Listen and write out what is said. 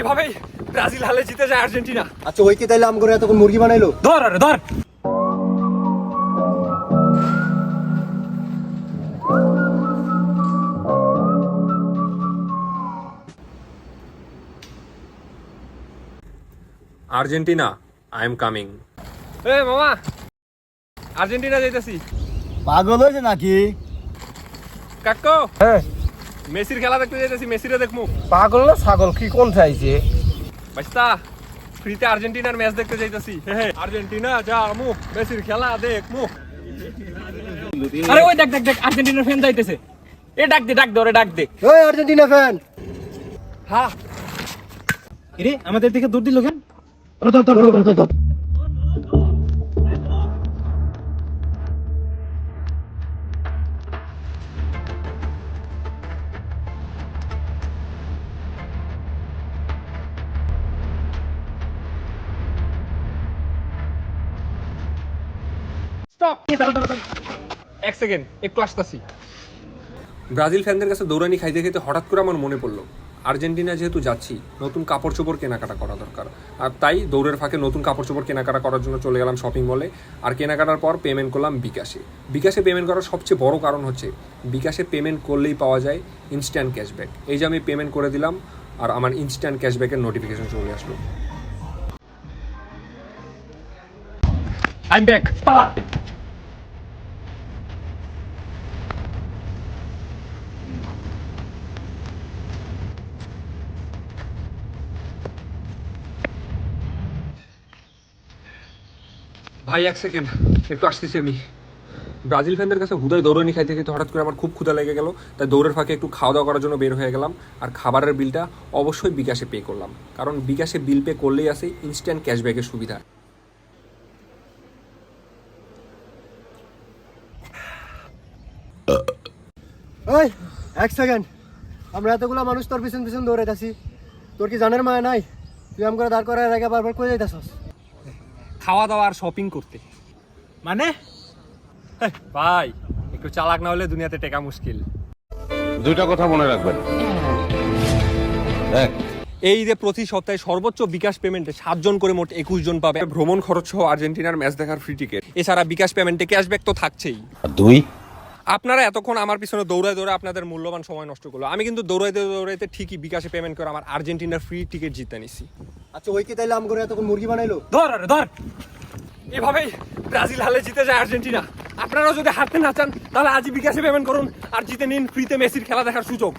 এভাবেই ব্রাজিল হালে জিতে যায় আর্জেন্টিনা। আচ্ছা ওই কি তাইলে আম করে এতক্ষণ মুরগি বানাইলো? ধর আরে ধর। আর্জেন্টিনা আই এম কামিং এ মামা। আর্জেন্টিনা যাইতেছি। পাগল হয়েছে নাকি? কাকো। হ্যাঁ। মেসির খেলা দেখতে যাইতেছি মেসিরে দেখমু। পাগল না ছাগল? কি কোন চাইছে বাস্তা ফ্রিতে আর্জেন্টিনার ম্যাচ দেখতে যাইতেছি। আর্জেন্টিনা যা মু মেসির খেলা দেখমু। আরে ওই দেখ দেখ দেখ আর্জেন্টিনার ফ্যান যাইতেছে। এ ডাক দে ডাক দে ওরে ডাক দে। ওই আর্জেন্টিনা ফ্যান হ্যাঁ রে? আমাদের দিকে দূর দিল কেন? স্টপ এক সেকেন্ড একটু আসতেছি। ব্রাজিল ফ্যানদের কাছে দৌড়ানি খাইতে খাইতে হঠাৎ করে আমার মনে পড়ল আর্জেন্টিনা যেহেতু যাচ্ছি নতুন কাপড় চোপড় কেনাকাটা করা দরকার। আর তাই দৌড়ের ফাঁকে নতুন কাপড় চোপড় কেনাকাটা করার জন্য চলে গেলাম শপিং মলে আর কেনাকাটার পর পেমেন্ট করলাম বিকাশে। বিকাশে পেমেন্ট করার সবচেয়ে বড় কারণ হচ্ছে বিকাশে পেমেন্ট করলেই পাওয়া যায় ইনস্ট্যান্ট ক্যাশব্যাক এই যে আমি পেমেন্ট করে দিলাম আর আমার ইনস্ট্যান্ট ক্যাশব্যাকের নোটিফিকেশন চলে আসলো। আই এম ভাই, এক সেকেন্ড একটু আসতেছি আমি। ব্রাজিল ফ্যানদের কাছে হুদায় দৌড়ানি খাইতে খাইতে হঠাৎ করে আমার খুব ক্ষুধা লেগে গেল। তাই দৌড়ের ফাঁকে একটু খাওয়া দাওয়া করার জন্য বের হয়ে গেলাম। আর খাবারের বিলটা অবশ্যই বিকাশে পে করলাম। কারণ বিকাশে বিল পে করলেই আছে ইনস্ট্যান্ট ক্যাশব্যাকের সুবিধা। ওই এক সেকেন্ড আমরা এতগুলো মানুষ তোর পিছন পিছন দৌড়াইতাছি। তোর কি জানার মায়া নাই? তুই আম করে দাঁড় করার আগে বারবার কই যাইতাছস খাওয়া দাওয়া আর শপিং করতে। মানে? ভাই একটু চালাক না হলে দুনিয়াতে টেকা মুশকিল। দুইটা কথা মনে রাখবেন। এক এই যে প্রতি সপ্তাহে সর্বোচ্চ বিকাশ পেমেন্টে সাতজন করে মোট একুশ জন পাবে। ভ্রমণ খরচ সহ আর্জেন্টিনার ম্যাচ দেখার ফ্রি টিকিট এছাড়া বিকাশ পেমেন্টে ক্যাশব্যাক তো থাকছেই। আর দুই? আপনারা এতক্ষণ আমার পিছনে দৌড়ায় দৌড়ে আপনাদের মূল্যবান সময় নষ্ট করল। আমি কিন্তু দৌড়াইতে দৌড়াইতে ঠিকই বিকাশে পেমেন্ট করে আমার আর্জেন্টিনার ফ্রি টিকিট জিতে নিছি। আচ্ছা ওইকে তাইলে আম করে এতক্ষণ মুরগি বানাইলো? ধর আরে ধর। এভাবেই ব্রাজিল হালে জিতে যায় আর্জেন্টিনা। আপনারা যদি হারতে না চান তাহলে আজই বিকাশে পেমেন্ট করুন আর জিতে নিন ফ্রিতে মেসির খেলা দেখার সুযোগ।